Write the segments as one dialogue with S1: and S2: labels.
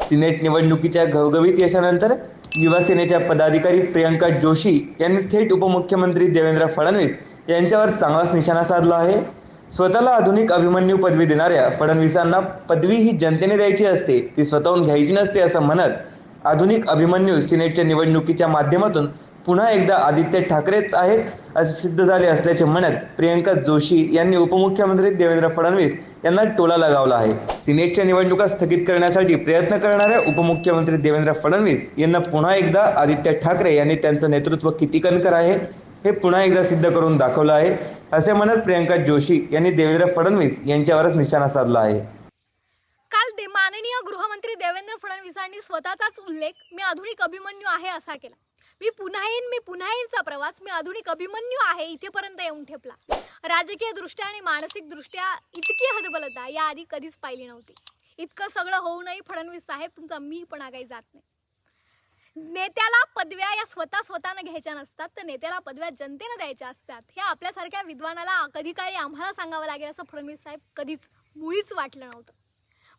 S1: Senate निवडणुकीच्या घवघवीत यशानंतर युवा सेनेच्या पदाधिकारी प्रियंका जोशी यांनी थेट उपमुख्यमंत्री देवेंद्र फडणवीस यांच्यावर चांगलाच निशाणा साधला आहे. स्वतःला आधुनिक अभिमन्यू पदवी देणाऱ्या फडणवीसांना पदवी ही जनतेने द्यायची असते ती स्वतःहून घ्यायची नसते असं म्हणत आधुनिक अभिमन्यू सिनेटच्या निवडणुकीच्या माध्यमातून पुन्हा एकदा आदित्य ठाकरेच आहेत असे सिद्ध झाले असल्याचे म्हणत प्रियंका जोशी यांनी उपमुख्यमंत्री देवेंद्र फडणवीस यांना टोला लगावला आहे. सिनेटच्या निवडणुका स्थगित करण्यासाठी प्रयत्न करणाऱ्या उपमुख्यमंत्री देवेंद्र फडणवीस यांना पुन्हा एकदा आदित्य ठाकरे यांनी त्यांचं नेतृत्व किती कणकर आहे हे पुन्हा एकदा सिद्ध करून दाखवलं आहे असे म्हणत प्रियंका जोशी यांनी देवेंद्र फडणवीस यांच्यावरच निशाणा साधला आहे
S2: काल दे माननीय गृहमंत्री देवेंद्र फडणवीसांनी स्वतःचाच उल्लेख मी आधुनिक अभिमन्यू आहे असा केला. मी पुन्हा येईन मी पुन्हा येईनचा प्रवास मी आधुनिक अभिमन्यू आहे इथेपर्यंत येऊन ठेपला. राजकीय दृष्ट्या आणि मानसिक दृष्ट्या इतकी या याआधी कधीच पाहिली नव्हती. इतकं सगळं होऊनही फडणवीस साहेब तुमचा मी पण काही जात नाही. नेत्याला पदव्या या स्वतः स्वतःनं घ्यायच्या नसतात तर नेत्याला पदव्या जनतेनं द्यायच्या असतात. हे आपल्यासारख्या विद्वानाला कधी काळी आम्हाला सांगावं लागेल असं फडणवीस साहेब कधीच मुळीच वाटलं नव्हतं.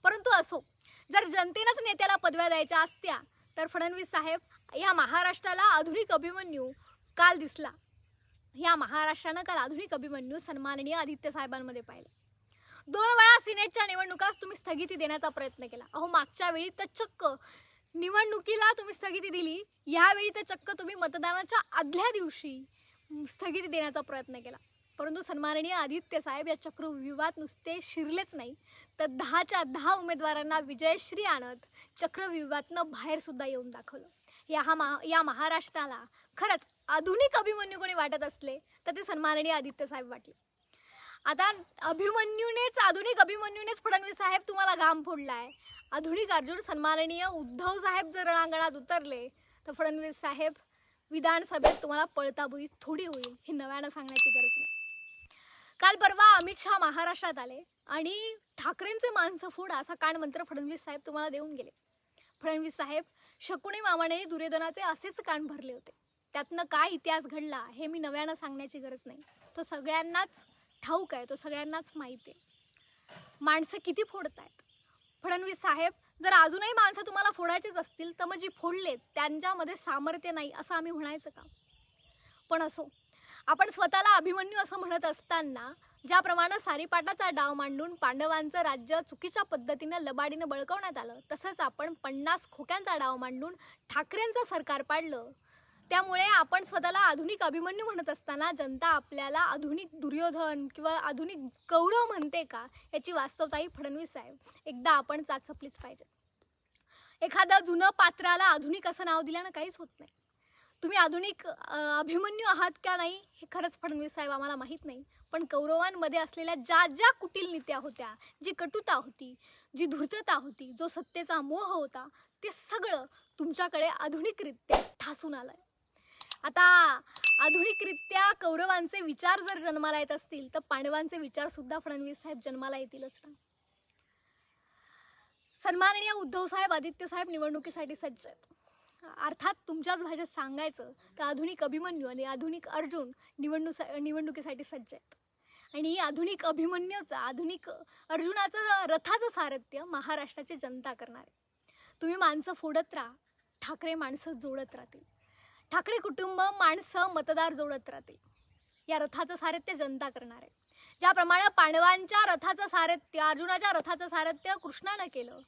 S2: परंतु असो जर जनतेनंच नेत्याला पदव्या द्यायच्या असत्या तर फडणवीस साहेब या महाराष्ट्राला आधुनिक अभिमन्यू काल दिसला. या महाराष्ट्रानं काल आधुनिक अभिमन्यू सन्माननीय आदित्य साहेबांमध्ये पाहिले. दोन वेळा सिनेटच्या निवडणुकास तुम्ही स्थगिती देण्याचा प्रयत्न केला. अहो मागच्या वेळी तर चक्क निवडणुकीला तुम्ही स्थगिती दिली यावेळी तर चक्क तुम्ही मतदानाच्या आदल्या दिवशी स्थगिती देण्याचा प्रयत्न केला. परंतु सन्माननीय आदित्य साहेब या चक्रव्यूहात नुसते शिरलेच नाही. तर दहाच्या दहा उमेदवारांना विजयश्री आणत चक्रव्यूहातनं बाहेरसुद्धा येऊन दाखवलं. या हा मा या महाराष्ट्राला खरंच आधुनिक अभिमन्यू कोणी वाटत असले तर ते सन्माननीय आदित्य साहेब वाटले. आता अभिमन्यूनेच आधुनिक अभिमन्यूनेच फडणवीस साहेब तुम्हाला घाम फोडला आहे आधुनिक अर्जुन सन्माननीय उद्धव साहेब जर रणांगणात उतरले तर फडणवीस साहेब विधानसभेत तुम्हाला पळताबुई थोडी होईल हे नव्यानं सांगण्याची गरज नाही. काल परवा अमित शहा महाराष्ट्रात आले आणि ठाकरेंचे माणसं फोडा असा कानमंत्र फडणवीस साहेब तुम्हाला देऊन गेले. फडणवीस साहेब शकुणी मामाने दुर्योधनाचे असेच कान भरले होते. त्यातनं काय इतिहास घडला हे मी नव्यानं सांगण्याची गरज नाही. तो सगळ्यांनाच ठाऊक आहे तो सगळ्यांनाच माहिती आहे. माणसं किती फोडत आहेत फडणवीस साहेब जर अजूनही माणसं तुम्हाला फोडायचीच असतील तर मग जी फोडलेत त्यांच्यामध्ये सामर्थ्य नाही असं आम्ही म्हणायचं का? पण असो आपण स्वतःला अभिमन्यू असं म्हणत असताना ज्याप्रमाणे सारीपाटाचा डाव मांडून पांडवांचं राज्य चुकीच्या पद्धतीनं लबाडीनं बळकवण्यात आलं तसंच आपण पन्नास खोक्यांचा डाव मांडून ठाकरेंचं सरकार पाडलं. त्यामुळे आपण स्वतःला आधुनिक अभिमन्यू म्हणत असताना जनता आपल्याला आधुनिक दुर्योधन किंवा आधुनिक कौरव म्हणते का याची वास्तवताही फडणवीस साहेब. एकदा आपण चाचपलीच पाहिजे. एखादं जुनं पात्राला आधुनिक असं नाव दिल्यानं काहीच होत नाही. तुम्ही आधुनिक अभिमन्यू आहात का नाही हे खरंच फडणवीस साहेब आम्हाला माहीत नाही. पण कौरवांमध्ये असलेल्या ज्या ज्या कुटील नीत्या होत्या जी कटुता होती जी धूर्तता होती जो सत्तेचा मोह होता ते सगळं तुमच्याकडे आधुनिकरित्या ठासून आलंय. आता आधुनिकरित्या कौरवांचे विचार जर जन्माला येत असतील तर पांडवांचे विचार सुद्धा फडणवीस साहेब जन्माला येतीलच ना. सन्माननीय उद्धव साहेब आदित्य साहेब निवडणुकीसाठी सज्ज आहेत. अर्थात तुमच्याच भाषेत सांगायचं तर आधुनिक अभिमन्यू आणि आधुनिक अर्जुन निवडणुसा निवडणुकीसाठी सज्ज आहेत. आणि आधुनिक अभिमन्यूचं आधुनिक अर्जुनाचं रथाचं सारथ्य महाराष्ट्राची जनता करणार आहे. तुम्ही माणसं फोडत राहा ठाकरे माणसं जोडत राहतील. ठाकरे कुटुंब माणसं मतदार जोडत राहतील. या रथाचं सारथ्य जनता करणार आहे. ज्याप्रमाणे पांडवांच्या रथाचं सारथ्य अर्जुनाच्या रथाचं सारथ्य कृष्णानं केलं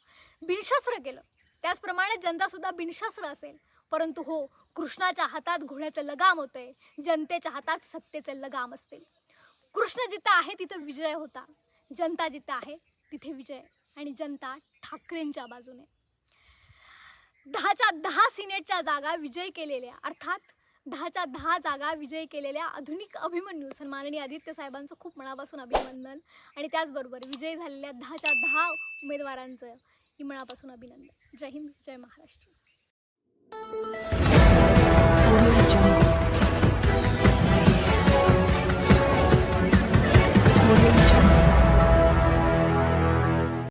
S2: बिनशस्त्र केलं त्याचप्रमाणे जनता सुद्धा बिनशस्त्र असेल. परंतु हो कृष्णाच्या हातात घोड्याचं लगाम होतंय जनतेच्या हातात सत्तेचं लगाम असते कृष्ण जिथं आहे तिथं विजय होता. जनता जिथं आहे तिथे विजय. आणि जनता ठाकरेंच्या बाजूने. दहाच्या दहा सिनेटच्या जागा विजय केलेल्या अर्थात दहाच्या दहा जागा विजय केलेल्या आधुनिक अभिमन्यू सन्माननीय आदित्य साहेबांचं खूप मनापासून अभिनंदन. आणि त्याचबरोबर विजयी झालेल्या दहाच्या दहा उमेदवारांचं ही मनापासून अभिनंदन. जय हिंद जय महाराष्ट्र.